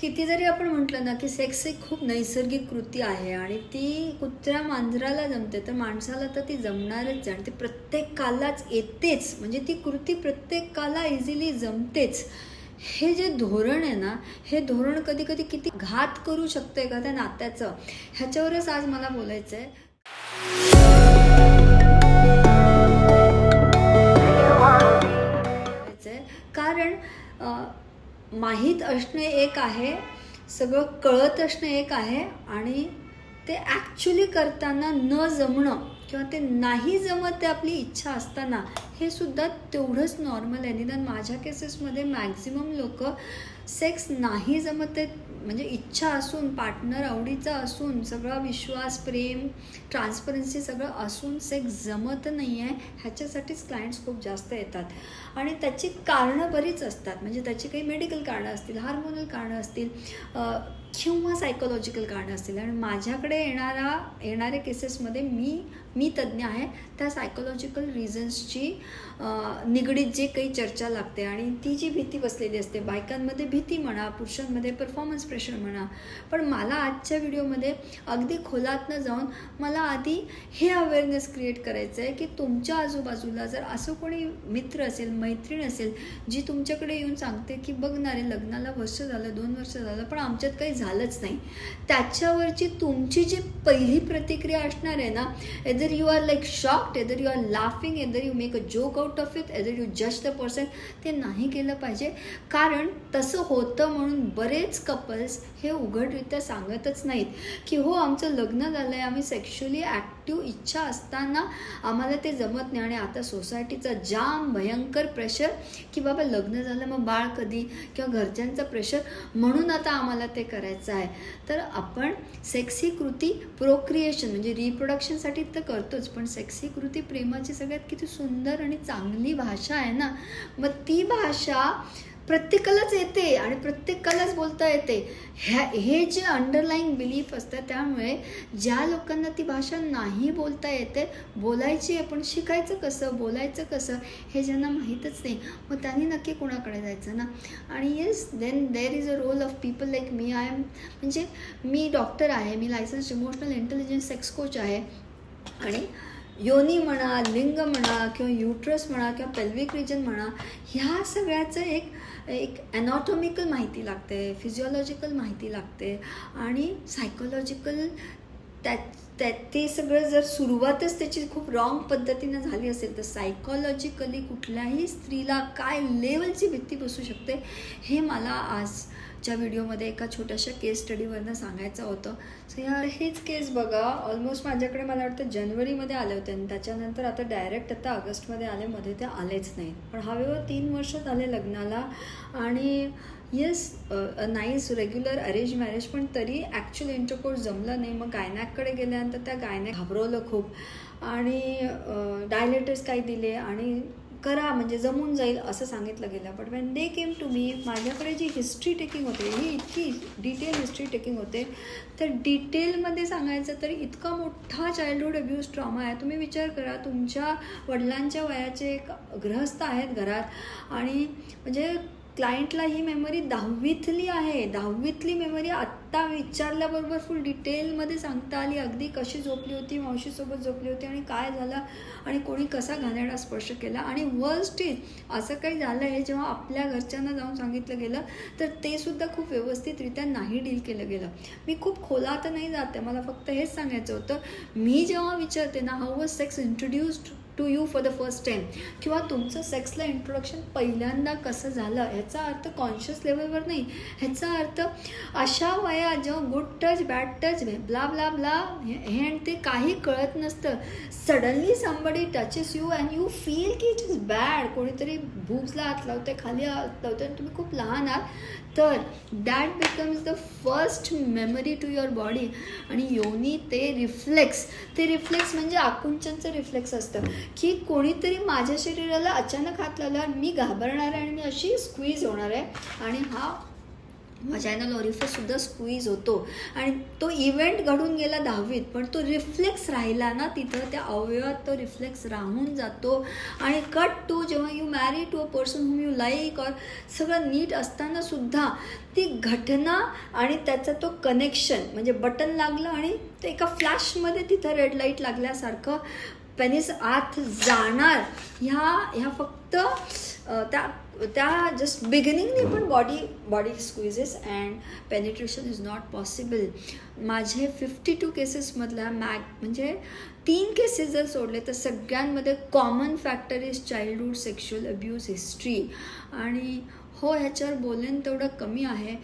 किती जरी आपण म्हटलं ना की सेक्स एक खूप नैसर्गिक कृती आहे आणि ती कुत्र्या मांजराला जमते तर माणसाला तर ती जमणारच आहे आणि ती प्रत्येकालाच येतेच. म्हणजे ती कृती प्रत्येकाला इझिली जमतेच. हे जे धोरण आहे ना हे धोरण कधी कधी किती घात करू शकतं एखाद्या नात्याचं? ह्याच्यावरच आज मला बोलायचं आहे असणे एक आहे सगळं कळत असणे एक आहे आणि ते ॲक्च्युली करताना न जमणं किंवा ते नाही जमत ते आपली इच्छा असताना हे सुद्धा तेवढंच नॉर्मल आहे. निदान माझ्या केसेसमध्ये मॅक्झिमम लोक सेक्स नाही जमत ते म्हणजे इच्छा असून पार्टनर आवडीचा असून सगळा विश्वास प्रेम ट्रान्सपरन्सी सगळं असून सेक्स जमत नाही आहे ह्याच्यासाठीच क्लायंट्स खूप जास्त येतात. आणि त्याची कारणं बरीच असतात. म्हणजे त्याची काही मेडिकल कारणं असतील हार्मोनल कारणं असतील किंवा सायकोलॉजिकल कारणं असतील. आणि माझ्याकडे येणारा येणाऱ्या केसेसमध्ये मी मी तज्ज्ञ आहे. त्या सायकोलॉजिकल रिझन्सची निगडीत जे काही चर्चा लागते आणि ती जी भीती बसलेली असते बायकांमध्ये भीती म्हणा पुरुषांमध्ये परफॉर्मन्स प्रेशर म्हणा पण मला आजच्या व्हिडिओमध्ये अगदी खोलातनं जाऊन मला आधी हे अवेअरनेस क्रिएट करायचं आहे की तुमच्या आजूबाजूला जर असं कोणी मित्र असेल मैत्रीण असेल जी तुमच्याकडे येऊन सांगते की बघ ना रे लग्नाला वर्ष झालं दोन वर्ष झालं पण आमच्यात काही झालंच नाही. त्याच्यावरची तुमची जी पहिली प्रतिक्रिया असणार आहे ना as either you are like shocked either you are laughing either you make a joke out of it either you just the person ते नाही केलं पाहिजे. कारण तसं होतं म्हणून बरेच कपल्स हे उघडरित्या सांगतच नाहीत की हो आमचं लग्न झालं आहे आम्ही सेक्शुअली ॲक्टिव्ह इच्छा असताना आम्हाला ते जमत नाही. आणि आता सोसायटीचा जाम भयंकर प्रेशर की बाबा लग्न झालं मग बाळ कधी? किंवा घरच्यांचं प्रेशर म्हणून आता आम्हाला ते करायचं आहे. तर आपण सेक्सी कृती प्रोक्रिएशन म्हणजे रिप्रोडक्शनसाठी तर करतोच. पण सेक्सी कृती प्रेमाची सगळ्यात किती सुंदर आणि चांगली भाषा आहे ना? मग ती भाषा प्रत्येकालाच येते आणि प्रत्येकालाच बोलता येते. ह्या हे जे अंडरलाईन बिलीफ असतं त्यामुळे ज्या लोकांना ती भाषा नाही बोलता येते बोलायची आहे पण शिकायचं कसं बोलायचं कसं हे ज्यांना माहीतच नाही मग त्यांनी नक्की कोणाकडे जायचं ना? आणि yes then there is a role of people like me I am म्हणजे मी डॉक्टर आहे मी license emotional intelligence sex coach आहे. आणि योनी म्हणा लिंग म्हणा किंवा युट्रस म्हणा किंवा पेल्विक रिजन म्हणा ह्या सगळ्याचं एक एक ॲनॉटॉमिकल माहिती लागते फिजिओलॉजिकल माहिती लागते आणि सायकोलॉजिकल त्या त्या ते सगळं जर सुरुवातच त्याची खूप रॉंग पद्धतीनं झाली असेल तर सायकॉलॉजिकली कुठल्याही स्त्रीला काय लेवलची भीती बसू शकते हे मला आज आजच्या व्हिडिओमध्ये एका छोट्याशा केस स्टडीवरनं सांगायचं होतं. सो ह्या हेच केस बघा. ऑलमोस्ट माझ्याकडे मला वाटतं जानेवारीमध्ये आले होते आणि त्याच्यानंतर आता डायरेक्ट आता ऑगस्टमध्ये आले मध्ये ते आलेच नाहीत. पण हवेवर तीन वर्ष झाले लग्नाला आणि yes nice regular arrange marriage पण तरी ॲक्च्युअल इंटरकोर्स जमलं नाही. मग गायनॅककडे गेल्यानंतर त्या गायनॅक घाबरवलं खूप. आणि डायलेटर्स काही दिले आणि करा म्हणजे जमून जाईल असं सांगितलं गेलं. But when they came to me माझ्याकडे जी हिस्ट्री टेकिंग होते ही इतकी डिटेल हिस्ट्री टेकिंग होते तर डिटेलमध्ये सांगायचं तर इतका मोठा चाइल्डहूड अब्यूज ट्रॉमा आहे. तुम्ही विचार करा तुमच्या वडिलांच्या वयाचे एक गृहस्थ आहेत घरात. आणि म्हणजे क्लायंटला ही मेमरी दहावीतली आहे. दहावीतली मेमरी आत्ता विचारल्याबरोबर फुल डिटेलमध्ये सांगता आली. अगदी कशी झोपली होती मावशीसोबत झोपली होती आणि काय झालं आणि कोणी कसा घाणेरडा स्पर्श केला. आणि वर्स्ट इज असं काही झालं आहे जेव्हा आपल्या घरच्यांना जाऊन सांगितलं गेलं तर ते सुद्धा खूप व्यवस्थितरित्या नाही डील केलं गेलं. मी खूप खोलात नाही जाते. मला फक्त हेच सांगायचं होतं मी जेव्हा विचारते ना how was sex introduced to you for the first time किंवा तुमचं सेक्सला इंट्रोडक्शन पहिल्यांदा कसं झालं ह्याचा अर्थ कॉन्शियस लेवलवर नाही. ह्याचा अर्थ अशा वयात जेव्हा good touch bad touch bla bla bla हे अँड ते काही कळत नसतं. Suddenly somebody touches you and you feel की इट इज बॅड कोणीतरी भूक्सला हात लावते खाली हात लावते आणि तुम्ही खूप लहान आहात. तर that becomes the first memory to your body आणि योनी ते रिफ्लेक्स ते रिफ्लेक्स म्हणजे आकुंचनचं रिफ्लेक्स असतं. की कोणीतरी माझ्या शरीराला अचानक हात लावल्यावर मी घाबरणार आहे आणि मी अशी स्क्वीज होणार आहे. आणि हा वजायनल ऑरिफिससुद्धा स्क्वीज होतो. आणि तो इव्हेंट घडून गेला दहावीत पण तो रिफ्लेक्स राहिला ना तिथं त्या अवयवात तो रिफ्लेक्स राहून जातो. आणि कट टू जेव्हा you marry to a person whom you like और सगळं नीट असताना सुद्धा ती घटना आणि त्याचा तो कनेक्शन म्हणजे बटन लागलं आणि ते एका फ्लॅशमध्ये तिथं रेड लाइट लागल्यासारखं पेनिस आत जाणार. ह्या ह्या फक्त त्या त्या जस्ट बिगिनिंगने पण body body squeezes and penetration is not possible माझे फिफ्टी टू केसेसमधल्या मॅग म्हणजे तीन केसेस जर सोडले तर सगळ्यांमध्ये common factor is childhood sexual abuse history आणि हो ह्याच्यावर बोलेन तेवढं कमी आहे.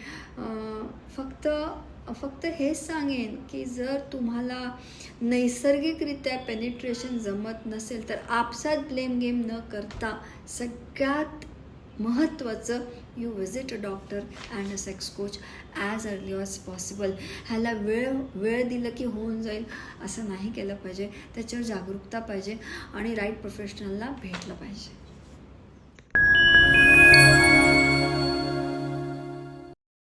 फक्त फक्त हेच सांगेन की जर तुम्हाला नैसर्गिकरित्या पेनिट्रेशन जमत नसेल तर आपसात ब्लेम गेम न करता सगळ्यात महत्त्वाचं you visit a doctor and a sex coach as early as possible ह्याला वेळ वेळ दिलं की होऊन जाईल असं नाही केलं पाहिजे. त्याच्यावर जागरूकता पाहिजे आणि राईट प्रोफेशनलला भेटलं पाहिजे.